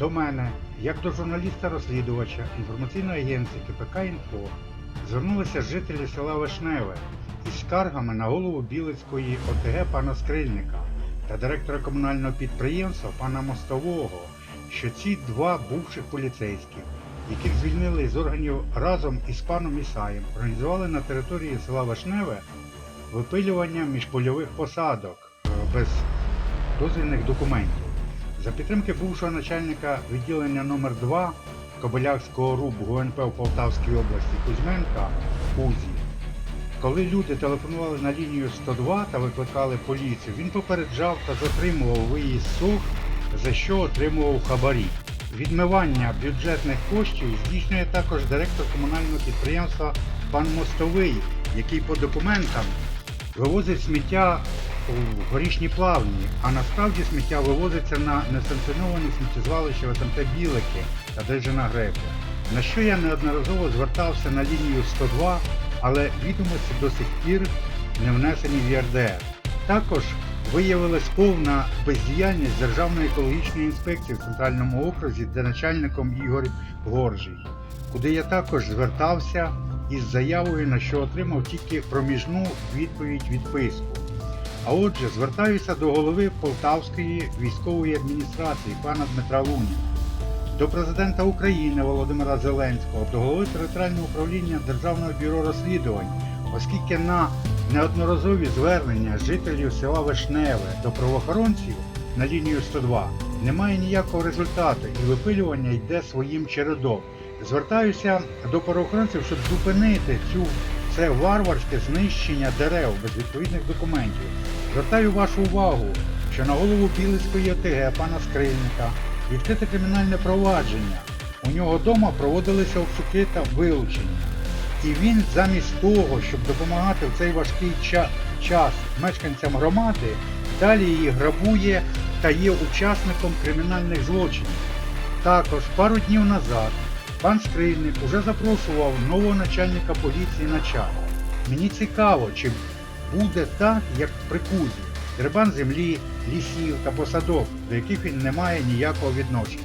До мене, як до журналіста-розслідувача інформаційної агенції КПК «Інфо», звернулися жителі села Вишневе із скаргами на голову Білицької ОТГ пана Скрильника та директора комунального підприємства пана Мостового, що ці два бувших поліцейських, яких звільнили з органів разом із паном Ісаєм, організували на території села Вишневе випилювання міжпольових посадок е, без дозвільних документів. За підтримки бувшого начальника відділення номер 2 Кобилякського РУБ ГУНП в Полтавській області Кузьменка Кузі, коли люди телефонували на лінію 102 та викликали поліцію, він попереджав та затримував виїзд сух, за що отримував хабарі. Відмивання бюджетних коштів здійснює також директор комунального підприємства пан Мостовий, який по документам вивозить сміття у горішні плавні, а насправді сміття вивозиться на несанкціоновані сміттєзвалища СМТ Білики та Держина Гребля. На що я неодноразово звертався на лінію 102, але відомості до сих пір не внесені в ЄРДР. Також виявилась повна бездіяльність Державної екологічної інспекції в центральному окрузі, де начальником Ігор Горжий, куди я також звертався із заявою, на що отримав тільки проміжну відповідь відписку. А отже, звертаюся до голови Полтавської військової адміністрації пана Дмитра Луніна, до президента України Володимира Зеленського, до голови територіального управління Державного бюро розслідувань, оскільки на неодноразові звернення жителів села Вишневе до правоохоронців на лінію 102 немає ніякого результату і випилювання йде своїм чередом. Звертаюся до правоохоронців, щоб зупинити цю це варварське знищення дерев без відповідних документів. Звертаю вашу увагу, що на голову Білицької ОТГ пана Скрильника відкрите кримінальне провадження. У нього вдома проводилися обшуки та вилучення. І він замість того, щоб допомагати в цей важкий ча- час мешканцям громади, далі її грабує та є учасником кримінальних злочинів. Також пару днів назад пан Скрильник уже запрошував нового начальника поліції на чат. Мені цікаво, чи буде так, як при Кузі. Дербан землі, лісів та посадок, до яких він не має ніякого відношення.